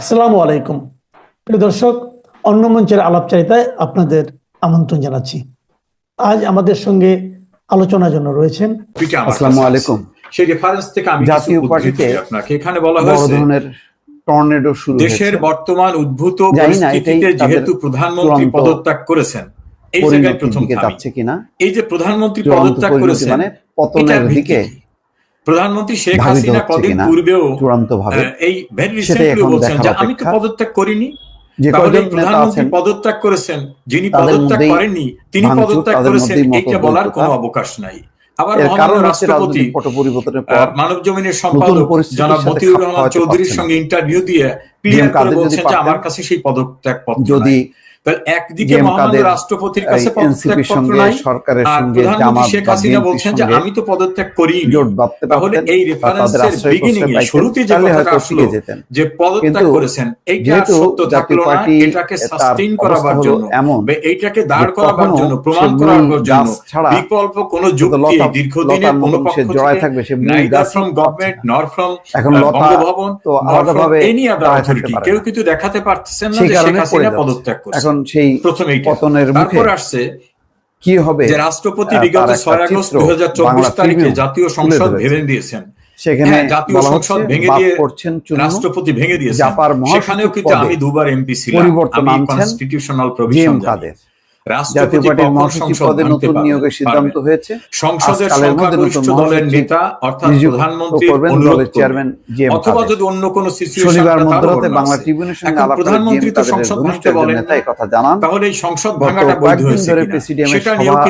আসসালামু আলাইকুম। প্রিয় দর্শক অন্য মঞ্চের আলাপচারিতায় আপনাদের আমন্ত্রণ জানাচ্ছি। আজ আমাদের সঙ্গে আলোচনার জন্য রয়েছেন আসসালামু আলাইকুম। সেই রেফারেন্স থেকে আমি জাতীয় পার্টিতে আপনাকে। এখানে বলা হয়েছে ধরনের টর্নেডো শুরু দেশের বর্তমান উদ্ভূত পরিস্থিতিতে যেহেতু প্রধানমন্ত্রী পদত্যাগ করেছেন এই জায়গায় প্রথম যাচ্ছে কিনা? এই যে প্রধানমন্ত্রী পদত্যাগ করেছেন মানে পতনের দিকে? প্রধানমন্ত্রী শেখ হাসিনা কদিন পূর্বেও এই ভেরি রিসেন্টলি বলছেন যে আমি তো পদত্যাগ করিনি। প্রধানমন্ত্রী পদত্যাগ করেছেন যিনি পদত্যাগ করেননি তিনি পদত্যাগ করেছেন এটা বলার কোনো অবকাশ নাই। আবার রাষ্ট্রপতি মানব জমিনের সম্পাদক জনাব মতিউর রহমান চৌধুরীর সঙ্গে ইন্টারভিউ দিয়ে ক্লিয়ার করে বলছেন যে আমার কাছে সেই পদত্যাগ পত্র যদি। তাহলে একদিকে মহামান্য রাষ্ট্রপতির কাছে পদত্যাগ এনসিপির পত্র সঙ্গে নাই সরকারের সঙ্গে প্রধানমন্ত্রী শেখ হাসিনা বলছেন যে আমি তো পদত্যাগ বাঁধতে তাহলে এই রেফারেন্সের বিগিনিং এ শুরুতে যে কথাটা আসলো যে পদত্যাগ করেছেন এইটা সত্য থাকল না এটাকে সাস্টেইন করাবার জন্য। এইটাকে দাঁড় করাবার জন্য প্রমাণ জন্য বিকল্প কোন যুক্তি দীর্ঘদিনের কোন পক্ষ জড়ায় থেকে থাকবে সে neither from government nor from এখন বঙ্গভবন তো আলাদাভাবে এনি আদার অথরিটি কেউ কিন্তু দেখাতে পারতেছেন না যে শেখ হাসিনা পদত্যাগ করছে এখন সেই পতনের মুখে আসছে কি হবে? যে রাষ্ট্রপতি বিগত ছয় আগস্ট দু দুই হাজার চব্বিশ তারিখে জাতীয় সংসদ। ভেঙে দিয়েছেন। সেখানে হ্যাঁ, জাতীয় সংসদ ভেঙে দিয়ে করছেন রাষ্ট্রপতি ভেঙে দিয়েছেন। সেখানেও কিন্তু আমি দুবার এমপি ছিলাম। পরিবর্তন আমি কনস্টিটিউশনাল প্রভিশন জাতীয় রাষ্ট্রপতি নতুন নিয়োগের সিদ্ধান্ত হয়েছে। সংসদের সংখ্যাগরিষ্ঠ দলের নেতা অর্থাৎ অনুরোধ দলের চেয়ারম্যান অথবা যদি অন্য কোনো শনিবার মধ্যরাতে বাংলা ট্রিবিউনের সঙ্গে আলাপ প্রধানমন্ত্রী তো সংসদ ভাঙতে বলেন এই কথা জানান। তাহলে এই সংসদ ভাঙাটা বৈধ হয়েছে সভা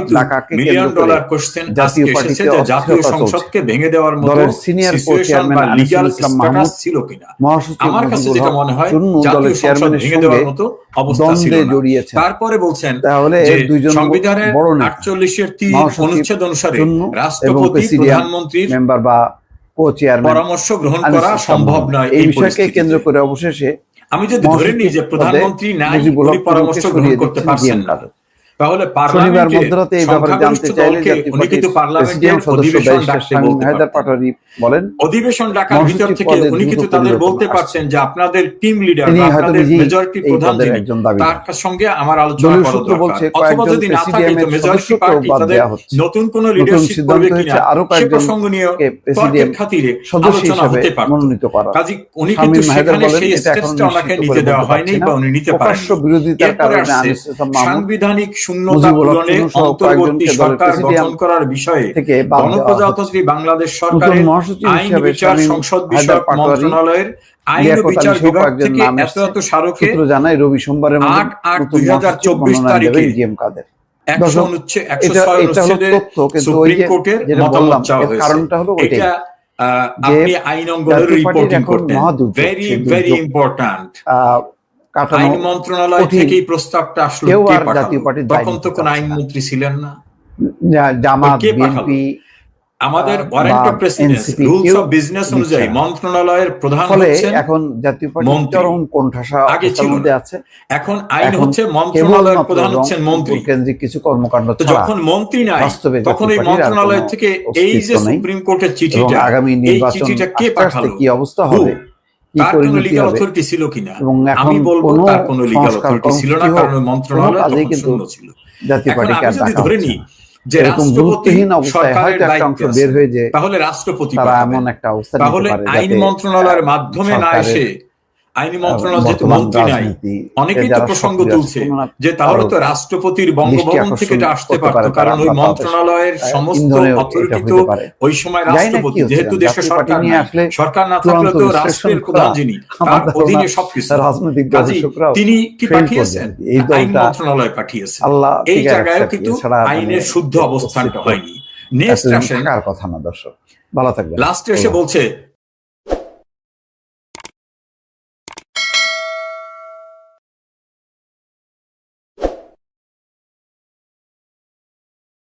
মিলিয়ন ডলার কোশ্চেন জাতীয় পার্টিতে জাতীয় সংসদকে ভেঙে দেওয়ার মতো দলের সিনিয়র চেয়ারম্যান লিগ্যাল ইসলাম মাহমুদ ছিল কিনা? আমার কাছে যেটা মনে হয় জাতীয় সংসদ ভেঙে দেওয়ার মতো অবস্থা ছিল না। তারপরে বলছেন তাহলে দুইজন সংবিধানের বড় আটচল্লিশের তিন অনুচ্ছেদ অনুসারে রাষ্ট্রপতি প্রধানমন্ত্রীর মেম্বার বা কো চেয়ারম্যান পরামর্শ গ্রহণ করা সম্ভব নয় এই বিষয়কে কেন্দ্র করে অবশেষে আমি যদি ধরে নিই যে প্রধানমন্ত্রী না নাই পরামর্শ গ্রহণ করতে পারছেন না। তাহলে শনিবার মধ্যরাতে এই ব্যাপারে জানতে চাইলে বলেন অধিবেশন ডাকার ভিতর থেকে উনি কিন্তু তাদের বলতে পারছেন যে আপনাদের টিম লিডার আপনাদের মেজরিটি প্রধান। তার সঙ্গে আমার আলোচনা করা দরকার। অথবা যদি না থাকে তো মেজরিটি পার্টি তাদের নতুন কোন লিডারশিপ করবে কিনা আরও কয়েকজন প্রসঙ্গ নিয়ে প্রেসিডিয়াম খাতিরে সদস্য আলোচনা হিসেবে হতে মনোনীত করা। কাজী উনি কিন্তু সেখানে সেই এটা ওনাকে নিতে দেওয়া হয়নি বা উনি নিতে পারেন বিরোধিতার কারণে সাংবিধানিক শূন্যতা পূরণে অন্তর্বর্তী সরকার গঠন করার বিষয়ে গণপ্রজাতন্ত্রী বাংলাদেশ সরকারের আইন বিচার সংসদ বিষয়ক মন্ত্রণালয়ের আইন বিচার বিভাগ থেকে এত এত স্মারকে জানায় রবি সোমবারের আট আট দুই হাজার চব্বিশ তারিখে একশো অনুচ্ছেদ একশো ছয় অনুচ্ছেদে সুপ্রিম কোর্টের মতামত চাওয়া হয়েছে। এটা আপনি আইন অঙ্গনের রিপোর্টিং করতেন। Very very. ইম্পর্ট্যান্ট আইন মন্ত্রণালয় কঠিন। থেকে এই প্রস্তাবটা আসলো কেউ আর জাতীয় পার্টির তখন তো কোন আইন মন্ত্রী ছিলেন না। জামাত বিএনপি আমাদের warrant of precedence rules of business অনুযায়ী মন্ত্রণালয়ের প্রধান হচ্ছেন এখন জাতীয় পার্টি চরম কোণঠাসা আগে মধ্যে আছে। এখন আইন হচ্ছে মন্ত্রণালয়ের প্রধান হচ্ছেন মন্ত্রী। কেন্দ্রিক কিছু কর্মকাণ্ড যখন মন্ত্রী নাই তখন এই মন্ত্রণালয় থেকে এই যে সুপ্রিম কোর্টের চিঠিটা আগামী নির্বাচন কে অবস্থা হবে? তার কোনো লিগাল অথরিটি ছিল কিনা? এবং এখন আমি বলব তার কোনো লিগাল অথরিটি ছিল না কারণ মন্ত্রণালয় কোনো কাজেই তখন কিন্তু শূন্য ছিল। জাতীয় পার্টিকে আর ডাকা ধরে নিই যে এরকম রাষ্ট্রপতি গুরুত্বহীন অবস্থায় হয়তো একটা অংশ বের হয়ে যে তাহলে রাষ্ট্রপতি তারা এমন একটা অবস্থা তাহলে আইন মন্ত্রণালয়ের মাধ্যমে না এসে আইন মন্ত্রণালয় যেহেতু মন্ত্রী নাই অনেকেই তো প্রসঙ্গ তুলছে যে তাহলে তো রাষ্ট্রপতির বঙ্গভবন থেকে এটা আসতে পারতো পারে কারণ ওই মন্ত্রণালয়ের সমস্ত অথরিটি তো ওই সময় রাষ্ট্রপতি যেহেতু দেশের সরকার নিয়ে নাই, সরকার না থাকলে তো রাষ্ট্রের প্রধান যিনি তার অধীনে সবকিছু। তিনি কি পাঠিয়েছেন? আইন মন্ত্রণালয় পাঠিয়েছেন এই রাখছে, কিন্তু আইনের শুদ্ধ অবস্থানটা হয়নি। নেক্সট আসেন। কথা না দর্শক। ভালো থাকবেন। লাস্টে এসে বলছে